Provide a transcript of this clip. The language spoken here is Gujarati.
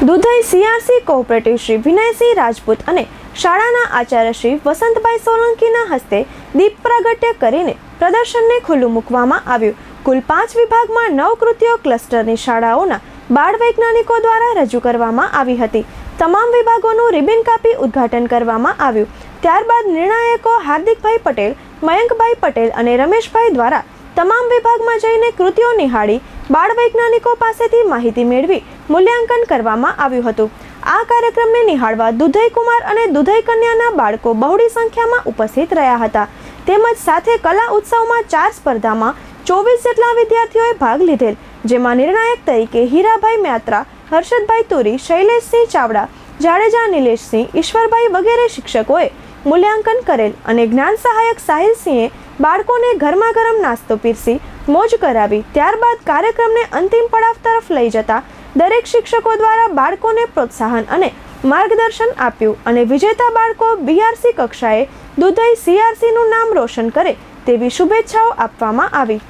દુધઈ સીઆરસી કોઓપરેટિવ શ્રી વિનયસિંહ રાજપૂત અને શાળાના આચાર્ય શ્રી વસંતભાઈ સોલંકીના હસ્તે દીપ પ્રાગટ્ય કરીને પ્રદર્શનને ખુલ્લું મૂકવામાં આવ્યું. કુલ પાંચ વિભાગમાં નવ કૃતિઓ ક્લસ્ટરની શાળાઓના બાળ વૈજ્ઞાનિકો દ્વારા રજૂ કરવામાં આવી હતી. તમામ વિભાગોનું રિબિન કાપી ઉદ્ઘાટન કરવામાં આવ્યું. ત્યારબાદ નિર્ણાયકો હાર્દિકભાઈ પટેલ, મયંકભાઈ પટેલ અને રમેશભાઈ દ્વારા તમામ વિભાગમાં જઈને કૃતિઓ નિહાળી બાળ વૈજ્ઞાનિકો પાસેથી માહિતી મેળવી મૂલ્યાંકન કરવામાં આવ્યું હતું. આ કાર્યક્રમને નિહાળવા દુધઈ કુમાર અને દુધઈ કન્યાના બાળકો બહોળી સંખ્યામાં ઉપસ્થિત રહ્યા હતા. તેમજ સાથે કલા ઉત્સવમાં ચાર સ્પર્ધામાં ચોવીસ જેટલા વિદ્યાર્થીઓએ ભાગ લીધેલ, જેમાં નિર્ણાયક તરીકે હીરાભાઈ મ્યાત્રા, હર્ષદભાઈ તુરી, શૈલેષસિંહ ચાવડા, જાડેજા નિલેશસિંહ, ઈશ્વરભાઈ વગેરે શિક્ષકોએ મૂલ્યાંકન કરેલ અને જ્ઞાન સહાયક સાહિલસિંહે બાળકોને ગરમા ગરમ નાસ્તો પીરસી મોજ કરાવી. ત્યારબાદ કાર્યક્રમને અંતિમ પડાવ તરફ લઈ જતા દરેક શિક્ષકો દ્વારા બાળકોને પ્રોત્સાહન અને માર્ગદર્શન આપ્યું અને વિજેતા બાળકો બીઆરસી કક્ષાએ દુધઈ સીઆરસીનું નામ રોશન કરે તેવી શુભેચ્છાઓ આપવામાં આવી.